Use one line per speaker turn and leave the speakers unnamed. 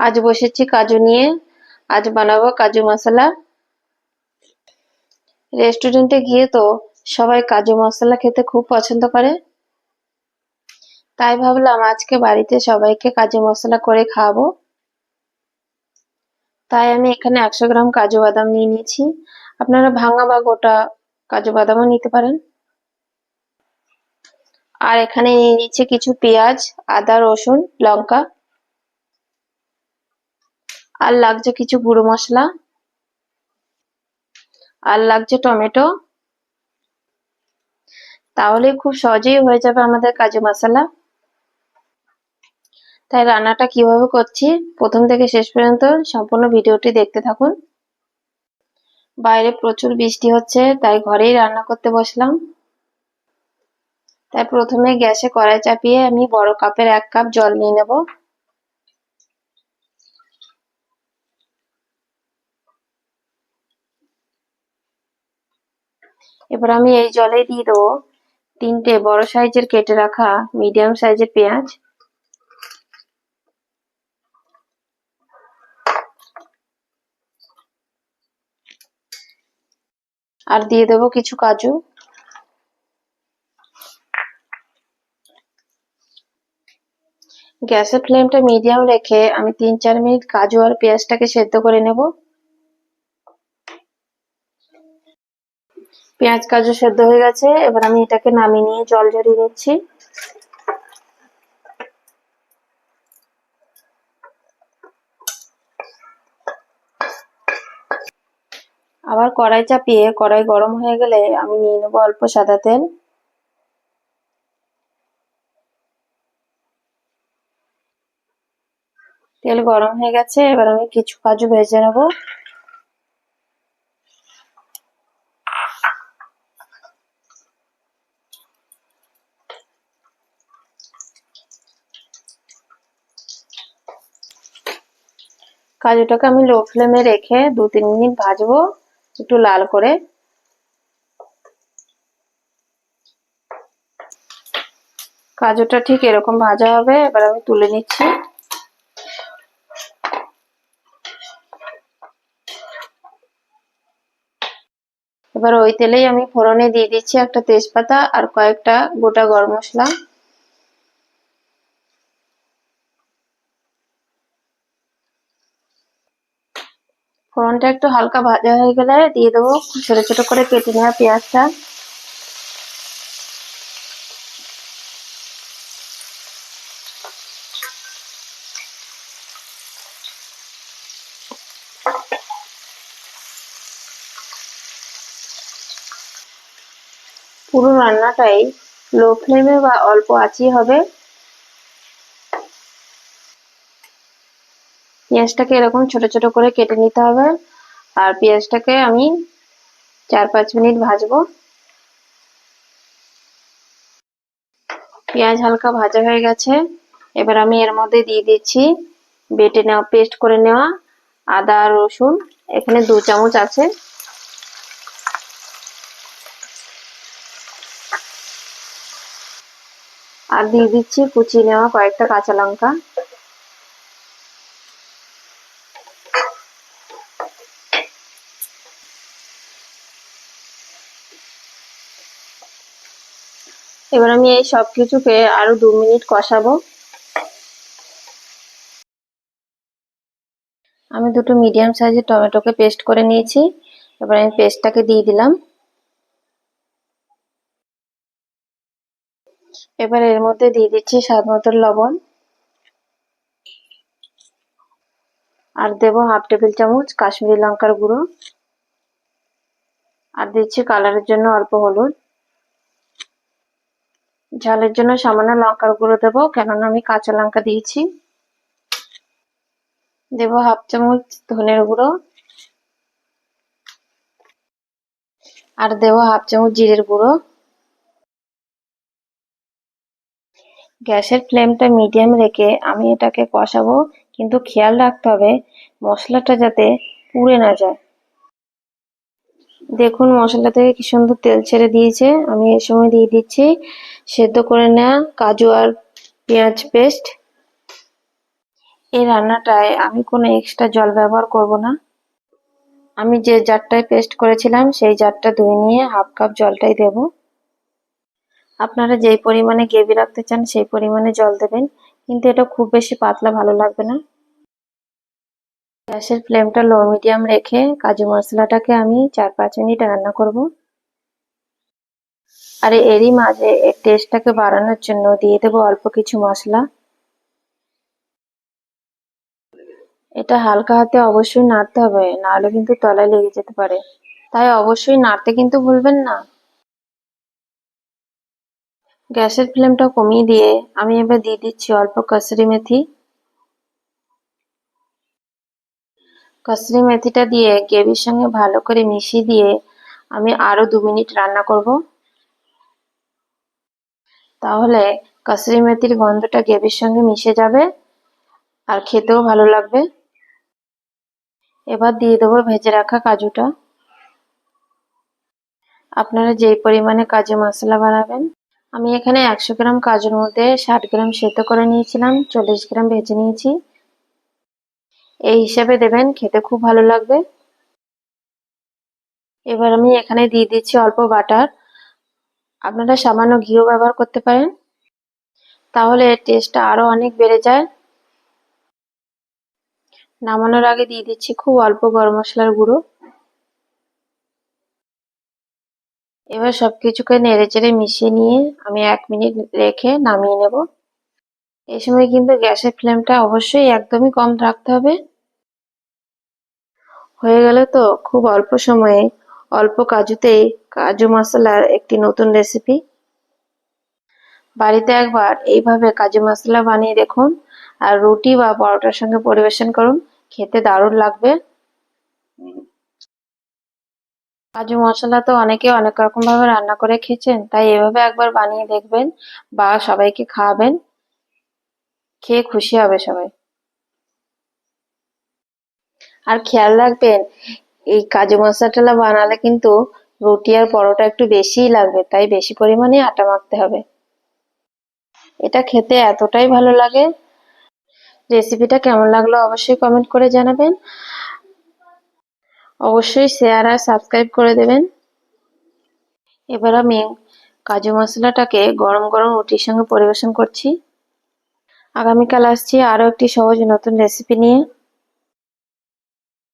আজ বসেছি কাজু নিয়ে। আজ বানাবো কাজু মশলা। রেস্টুরেন্টে গিয়ে তো সবাই কাজু মশলা খেতে খুব পছন্দ করে। তাই ভাবলাম আজকে বাড়িতে সবাইকে কাজু মশলা করে খাওয়াবো। তাই আমি এখানে একশো গ্রাম কাজু বাদাম নিয়ে নিয়েছি। আপনারা ভাঙা বা গোটা কাজু বাদামও নিতে পারেন। আর এখানে নিয়ে নিচ্ছে কিছু পেঁয়াজ, আদা, রসুন, লঙ্কা। আর লাগছে কিছু গুঁড়ো মশলা, আর লাগছে টমেটো। তাহলে খুব সহজেই হয়ে যাবে আমাদের কাজু মশলা। তাই রান্নাটা কীভাবে করছি, প্রথম থেকে শেষ পর্যন্ত সম্পূর্ণ ভিডিওটি দেখতে থাকুন। বাইরে প্রচুর বৃষ্টি হচ্ছে, তাই ঘরেই রান্না করতে বসলাম। তাই প্রথমে গ্যাসে কড়াই চাপিয়ে আমি বড় কাপের এক কাপ জল নিয়ে নেব। এবার আমি এই জলে দিয়ে দেবো তিনটে বড় সাইজের কেটে রাখা মিডিয়াম সাইজের পেঁয়াজ। আর দিয়ে দেবো কিছু কাজু। গ্যাসের ফ্লেমটা মিডিয়াম রেখে আমি তিন চার মিনিট কাজু আর পেঁয়াজটাকে সেদ্ধ করে নেব। পেঁয়াজ কাজু সেদ্ধ হয়ে গেছে, এবার আমি এটাকে নামিয়ে নিয়ে জল ঝরিয়ে নিচ্ছি। আবার কড়াই চাপিয়ে, কড়াই গরম হয়ে গেলে আমি নিয়ে নেব অল্প সাদা তেল। তেল গরম হয়ে গেছে, এবার আমি কিছু কাজু ভেজে নেব। কাজুটাকে আমি লো ফ্লেমে রেখে দু তিন মিনিট ভাজবো, একটু লাল করে। কাজুটা ঠিক এরকম ভাজা হবে, এবার আমি তুলে নিচ্ছি। এবার ওই তেলেই আমি ফোড়নে দিয়ে দিচ্ছি একটা তেজপাতা আর কয়েকটা গোটা গরম মশলা। ফোড়নটা একটু হালকা ভাজা হয়ে গেলে দিয়ে দেবো ছোট ছোট করে কেটে নেওয়া পেঁয়াজটা। পুরো রান্নাটাই লো ফ্লেমে বা অল্প আঁচই হবে। পেঁয়াজটাকে এরকম ছোট ছোট করে কেটে নিতে হবে। আর পেঁয়াজটাকে আমি চার পাঁচ মিনিট ভাজবো। পেঁয়াজ হালকা ভাজা হয়ে গেছে। এবার আমি এর মধ্যে দিয়ে দিচ্ছি বেটে নেওয়া, পেস্ট করে নেওয়া আদা, রসুন। এখানে দু চামচ আছে। আর দিয়ে দিচ্ছি কুচিয়ে নেওয়া কয়েকটা কাঁচা লঙ্কা। এবার আমি এই সব কিছুকে আরও দু মিনিট কষাবো। আমি দুটো মিডিয়াম সাইজের টমেটোকে পেস্ট করে নিয়েছি। এবার আমি পেস্টটাকে দিয়ে দিলাম। এবার এর মধ্যে দিয়ে দিচ্ছি স্বাদ মতো লবণ। আর দেব হাফ টেবিল চামচ কাশ্মীরি লঙ্কার গুঁড়ো। আর দিচ্ছি কালারের জন্য অল্প হলুদ। ঝালের জন্য সামান্য লঙ্কার গুঁড়ো দেবো, কেননা আমি কাঁচা লঙ্কা দিয়েছি। দেব হাফ চামচ ধনের গুঁড়ো। আর দেব হাফ চামচ জিরের গুঁড়ো। গ্যাসের ফ্লেমটা মিডিয়াম রেখে আমি এটাকে কষাবো, কিন্তু খেয়াল রাখতে হবে মশলাটা যাতে পুড়ে না যায়। দেখুন মশলা থেকে কি সুন্দর তেল ছেড়ে দিয়েছে, আমি এই সময় দিয়ে দিচ্ছি। সেদ্ধ করে নেওয়া কাজু আর পেঁয়াজ পেস্ট এই রান্নাটায় আমি কোনো এক্সট্রা জল ব্যবহার করব না। আমি যে জারটায় পেস্ট করেছিলাম, সেই জারটা ধুয়ে নিয়ে হাফ কাপ জলটাই দেব। আপনারা যেই পরিমাণে গ্রেভি রাখতে চান, সেই পরিমাণে জল দেবেন। কিন্তু এটা খুব বেশি পাতলা ভালো লাগবে না। গ্যাসের ফ্লেমটা লো মিডিয়াম রেখে কাজু মশলাটাকে আমি চার পাঁচ মিনিট রান্না করব। আর এরই মাঝে টেস্টটাকে বাড়ানোর জন্য দিয়ে দেবো অল্প কিছু মশলা। এটা হালকা হাতে অবশ্যই নাড়তে হবে, নাহলে কিন্তু তলায় লেগে যেতে পারে। তাই অবশ্যই নাড়তে কিন্তু ভুলবেন না। গ্যাসের ফ্লেমটা কমিয়ে দিয়ে আমি এবার দিয়ে দিচ্ছি অল্প কসুরি মেথি। কসুরি মেথিটা দিয়ে গ্রেভির সঙ্গে ভালো করে মিশিয়ে দিয়ে আমি আরও দু মিনিট রান্না করব। তাহলে কসুরি মেথির গন্ধটা গ্রেভির সঙ্গে মিশে যাবে আর খেতেও ভালো লাগবে। এবার দিয়ে দেবো ভেজে রাখা কাজুটা। আপনারা যেই পরিমাণে কাজু মশলা বানাবেন, আমি এখানে একশো গ্রাম কাজুর মধ্যে ষাট গ্রাম সেদ্ধ করে নিয়েছিলাম, চল্লিশ গ্রাম ভেজে নিয়েছি। এই হিসাবে দেবেন, খেতে খুব ভালো লাগবে। এবার আমি এখানে দিয়ে দিচ্ছি অল্প বাটার। আপনারা সামান্য ঘিও ব্যবহার করতে পারেন। তাহলে টেস্টটা আরও অনেক বেড়ে যায়। নামানোর আগে দিয়ে দিচ্ছি খুব অল্প গরম মশলার গুঁড়ো। এবার সব কিছুকে নেড়ে চেড়ে মিশিয়ে নিয়ে আমি এক মিনিট রেখে নামিয়ে নেব। এই সময় কিন্তু গ্যাসের ফ্লেমটা অবশ্যই একদমই কম রাখতে হবে। হয়ে গেল তো খুব অল্প সময়ে অল্প কাজুতেই কাজু মশলার একটি নতুন রেসিপি বাড়িতে একবার এইভাবে কাজু মশলা বানিয়ে দেখুন আর রুটি বা পরোটার সঙ্গে পরিবেশন করুন, খেতে দারুণ লাগবে। কাজু মশলা তো অনেকে অনেক রকম ভাবে রান্না করে খেয়েছেন, তাই এভাবে একবার বানিয়ে দেখবেন বা সবাইকে খাওয়াবেন। খেয়ে খুশি হবে সবাই। আর খেয়াল রাখবেন, এই কাজু মশলাটা বানালে কিন্তু রুটি আর পরোটা একটু বেশিই লাগবে, তাই বেশি পরিমাণে আটা মাখতে হবে। এটা খেতে এতটাই ভালো লাগে। রেসিপিটা কেমন লাগল অবশ্যই কমেন্ট করে জানাবেন। অবশ্যই শেয়ার আর সাবস্ক্রাইব করে দেবেন। এবার আমি কাজু মশলাটাকে গরম গরম রুটির সঙ্গে পরিবেশন করছি। আগামীকাল আসছি আরও একটি সহজ নতুন রেসিপি নিয়ে।